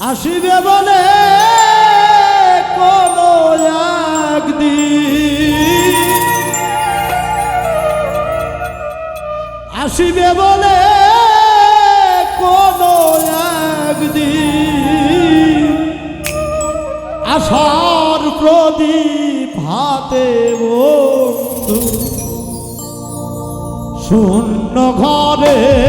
আসিবে বলে কোন আসিবে বলে কোন একদিন। আশার প্রদীপ হাতে বন্ধু শুন ঘরে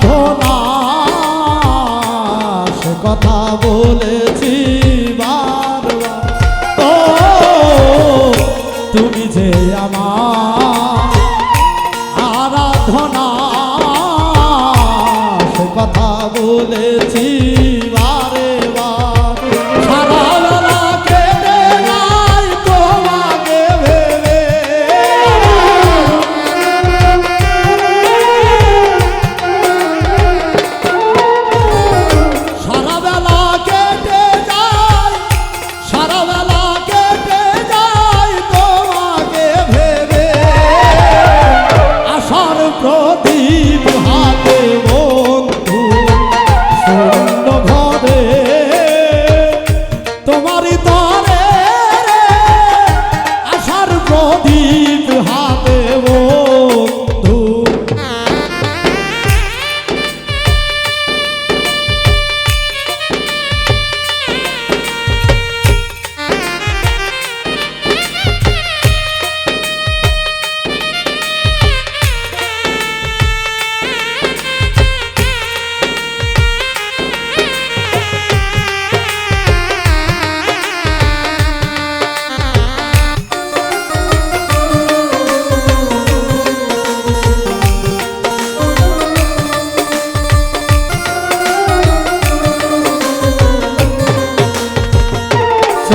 সাধনা সে কথা বলেছি বারবার। ও তুমি আরাধনা সে কথা বলেছি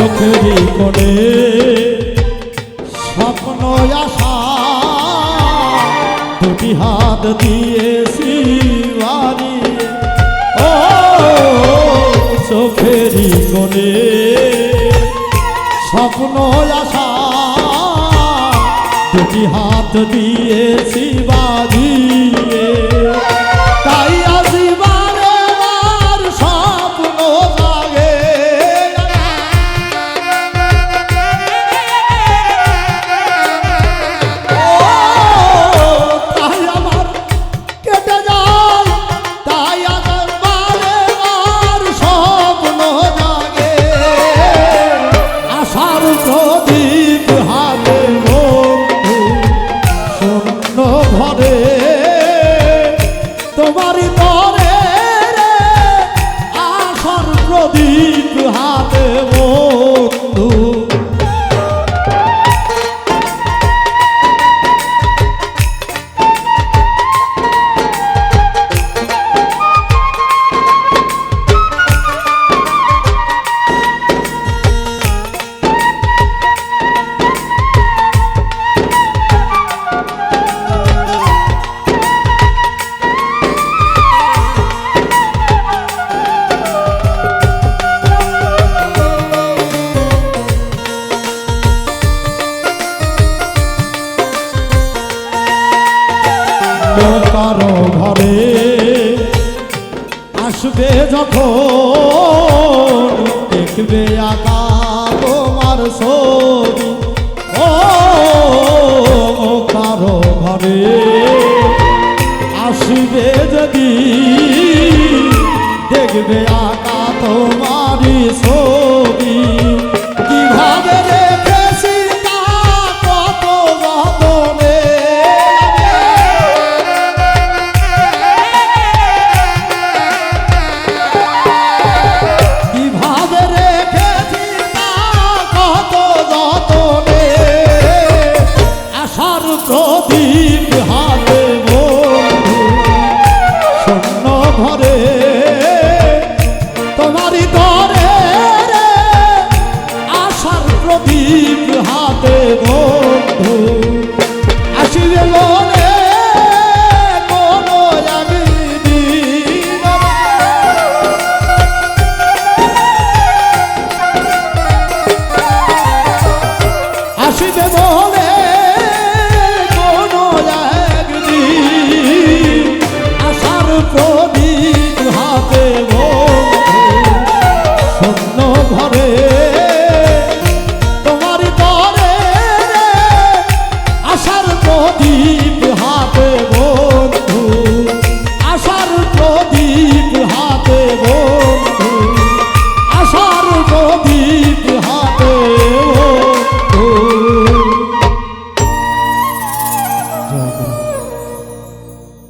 চোখের কোণে স্বপ্ন আশা দুটি হাত দিয়েছি বাড়ি। ও চোখের কোণে স্বপ্ন আশা দুটি হাত দিয়েছি বাড়ি। high. আসবে যখন দেখবে আকা তোমার ছবি। ও কারও ঘরে আসবে যদি দেখবে আকা তোমারই ছবি। প্রদীপ হাতে বন্ধু।